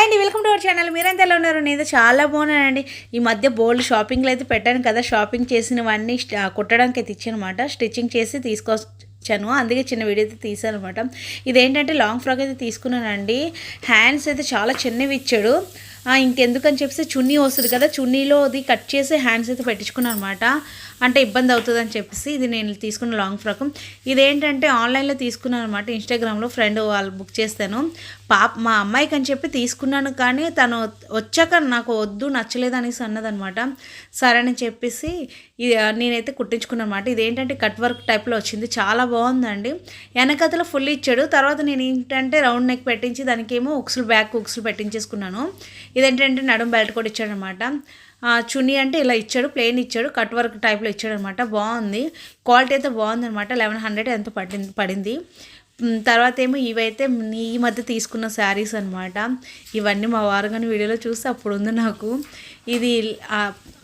Hi అండి welcome to our channel. మీరంతా ఎలా ఉన్నారు? నేను చాలా బాగున్నానండి. ఈ మధ్య బోల్డ్ షాపింగ్లో అయితే పెట్టాను కదా షాపింగ్ చేసినవన్నీ కుట్టడానికి అయితే ఇచ్చానమాట స్టిచ్చింగ్ చేసి తీసుకొచ్చాను. అందుకే చిన్న వీడియో అయితే తీసాను అనమాట ఇదేంటంటే లాంగ్ ఫ్రాక్ అయితే తీసుకున్నానండి. హ్యాండ్స్ అయితే చాలా చిన్నవి ఇచ్చాడు. ఇంకెందుకని చెప్పేసి చున్నీ వస్తుంది కదా చున్నీలో అది కట్ చేసి హ్యాండ్స్ అయితే పెట్టించుకున్నాను అనమాట అంటే ఇబ్బంది అవుతుంది అని చెప్పేసి ఇది నేను తీసుకున్న లాంగ్ ఫ్రాక్ ఇదేంటంటే ఆన్లైన్లో తీసుకున్నాను అనమాట ఇన్స్టాగ్రామ్లో ఫ్రెండ్ వాళ్ళు బుక్ చేస్తాను. పాప మా అమ్మాయికి అని చెప్పి తీసుకున్నాను కానీ తను వచ్చాక నాకు వద్దు నచ్చలేదు అనేసి అన్నదనమాట సరే అని చెప్పేసి ఇది నేనైతే కుట్టించుకున్నాను అనమాట ఇదేంటంటే కట్ వర్క్ టైప్లో వచ్చింది. చాలా బాగుందండి. వెనకతలో ఫుల్ ఇచ్చాడు. తర్వాత నేను ఏంటంటే రౌండ్ నెక్ పెట్టించి దానికేమో ఉక్సులు బ్యాక్ ఉక్సులు పెట్టించేసుకున్నాను. ఇదేంటంటే నడుం బెల్ట్ కూడా ఇచ్చాడు అనమాట చున్నీ అంటే ఇలా ఇచ్చాడు ప్లెయిన్ ఇచ్చాడు కట్ వర్క్ టైప్లో ఇచ్చాడు అనమాట బాగుంది. క్వాలిటీ అయితే బాగుంది అనమాట లెవెన్ హండ్రెడ్ ఎంత పడింది పడింది. తర్వాత ఏమో ఇవైతే ఈ మధ్య తీసుకున్న శారీస్ అనమాట ఇవన్నీ మా వారు కానీ వీడియోలో చూస్తే అప్పుడు ఉంది నాకు. ఇది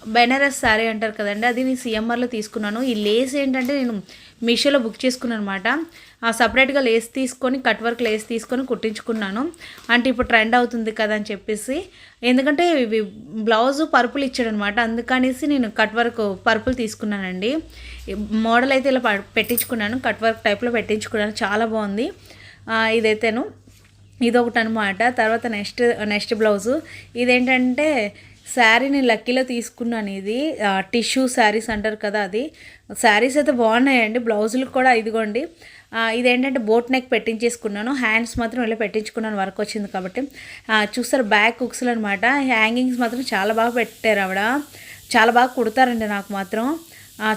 బెనారస్ శారీ అంటారు కదండి అది నేను సిఎంఆర్లో తీసుకున్నాను. ఈ లేస్ ఏంటంటే నేను మీషోలో బుక్ చేసుకున్నాను అనమాట సపరేట్గా లేస్ తీసుకొని కట్ వర్క్ లేస్ తీసుకొని కుట్టించుకున్నాను. అంటే ఇప్పుడు ట్రెండ్ అవుతుంది కదా అని చెప్పేసి. ఎందుకంటే ఇవి బ్లౌజ్ పర్పుల్ ఇచ్చాడనమాట. అందుకనేసి నేను కట్ వర్క్ పర్పుల్ తీసుకున్నానండి. మోడల్ అయితే ఇలా ప- పెట్టించుకున్నాను. కట్ వర్క్ టైప్లో పెట్టించుకున్నాను. చాలా బాగుంది. ఇదైతేను. ఇదొకటి అనమాట తర్వాత నెక్స్ట్ నెక్స్ట్ బ్లౌజు ఇదేంటంటే శారీ నేను లక్కీలో తీసుకున్నాను ఇది టిష్యూ శారీస్ అంటారు కదా అది. శారీస్ అయితే బాగున్నాయండి బ్లౌజులు కూడా ఇదిగోండి. ఇదేంటంటే బోట్ నెక్ పెట్టించేసుకున్నాను హ్యాండ్స్ మాత్రం ఇలా పెట్టించుకున్నాను వర్క్ వచ్చింది కాబట్టి. చూస్తారు బ్యాక్ కుక్స్లు అనమాట హ్యాంగింగ్స్ మాత్రం చాలా బాగా పెట్టారు ఆవిడ. చాలా బాగా కుడతారండి నాకు మాత్రం.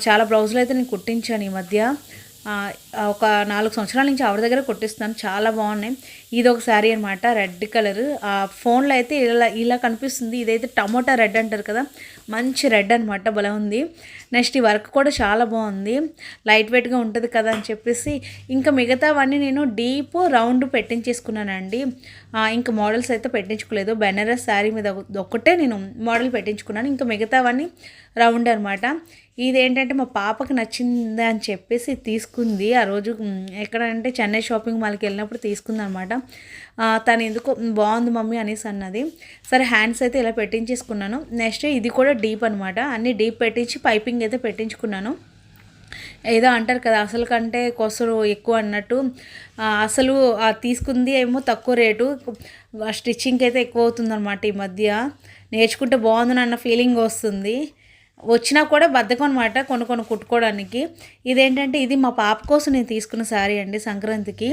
చాలా బ్లౌజులు అయితే నేను కుట్టించాను ఈ మధ్య. ఒక నాలుగు సంవత్సరాల నుంచి ఆవిడ దగ్గర కొట్టిస్తాను చాలా బాగున్నాయి. ఇది ఒక శారీ అనమాట రెడ్ కలర్. ఫోన్లో అయితే ఇలా ఇలా కనిపిస్తుంది. ఇదైతే టమోటా రెడ్ అంటారు కదా మంచి రెడ్ అనమాట భలే ఉంది. నెక్స్ట్ ఈ వర్క్ కూడా చాలా బాగుంది. లైట్ వెయిట్గా ఉంటుంది కదా అని చెప్పేసి ఇంకా మిగతావన్నీ నేను డీప్ రౌండ్ పెట్టించేసుకున్నానండి. ఇంకా మోడల్స్ అయితే పెట్టించుకోలేదు. బెనారస్ శారీ మీద ఒక్కటే నేను మోడల్ పెట్టించుకున్నాను. ఇంకా మిగతావన్నీ రౌండ్ అనమాట ఇదేంటంటే మా పాపకి నచ్చింది అని చెప్పేసి తీసుకుంది. ఆ రోజు ఎక్కడంటే చెన్నై షాపింగ్ మాల్కి వెళ్ళినప్పుడు తీసుకుంది అనమాట తను ఎందుకో బాగుంది మమ్మీ అనేసి అన్నది. సరే హ్యాండ్స్ అయితే ఇలా పెట్టించేసుకున్నాను. నెక్స్ట్ ఇది కూడా డీప్ అనమాట. అన్నీ డీప్ పెట్టించి పైపింగ్ అయితే పెట్టించుకున్నాను. ఏదో అంటారు కదా అసలు కంటే కొసరు ఎక్కువ అన్నట్టు. అసలు తీసుకుంది ఏమో తక్కువ రేటు. స్టిచ్చింగ్కి అయితే ఎక్కువ అవుతుంది అనమాట ఈ మధ్య. నేర్చుకుంటే బాగుందని అన్న ఫీలింగ్ వస్తుంది. వచ్చినా కూడా బద్ధకం అనమాట కొన్ని కొన్ని కుట్టుకోవడానికి. ఇదేంటంటే ఇది మా పాప కోసం నేను తీసుకున్న శారీ అండి సంక్రాంతికి.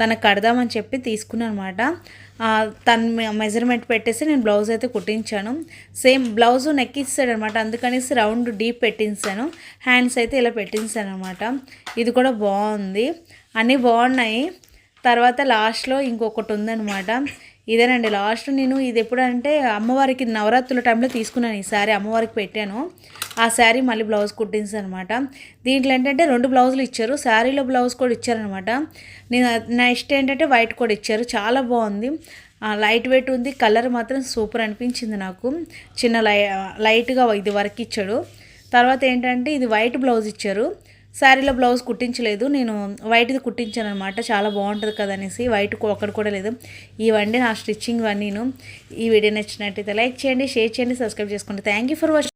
తనకు కడదామని చెప్పి తీసుకున్నాను అనమాట తన మెజర్మెంట్ పెట్టేసి నేను బ్లౌజ్ అయితే కుట్టించాను. సేమ్ బ్లౌజ్ నెక్ ఇస్తాడు అనమాట అందుకనేసి రౌండ్ డీప్ పెట్టించాను. హ్యాండ్స్ అయితే ఇలా పెట్టించాను అనమాట ఇది కూడా బాగుంది. అన్నీ బాగున్నాయి. తర్వాత లాస్ట్లో ఇంకొకటి ఉందన్నమాట. ఇదేనండి లాస్ట్ నేను ఇది ఎప్పుడంటే అమ్మవారికి నవరాత్రుల టైంలో తీసుకున్నాను ఈ శారీ అమ్మవారికి పెట్టాను. ఆ శారీ మళ్ళీ బ్లౌజ్ కుట్టించాను అనమాట దీంట్లో ఏంటంటే రెండు బ్లౌజులు ఇచ్చారు శారీలో బ్లౌజ్ కూడా ఇచ్చారనమాట. నేను నెక్స్ట్ ఏంటంటే వైట్ కూడా ఇచ్చారు చాలా బాగుంది. లైట్ వెయిట్ ఉంది కలర్ మాత్రం సూపర్ అనిపించింది నాకు. చిన్న లై లైట్గా ఇది వర్క్ ఇచ్చాడు. తర్వాత ఏంటంటే ఇది వైట్ బ్లౌజ్ ఇచ్చారు. శారీలో బ్లౌజ్ కుట్టించలేదు. నేను వైట్ది కుట్టించాను అనమాట చాలా బాగుంటుంది కదా వైట్ ఒక్కడు కూడా లేదు. ఇవన్నీ నా స్టిచ్చింగ్ ఇవన్నీను ఈ వీడియో నచ్చినట్టయితే లైక్ చేయండి షేర్ చేయండి సబ్స్క్రైబ్ చేసుకోండి. Thank you for watching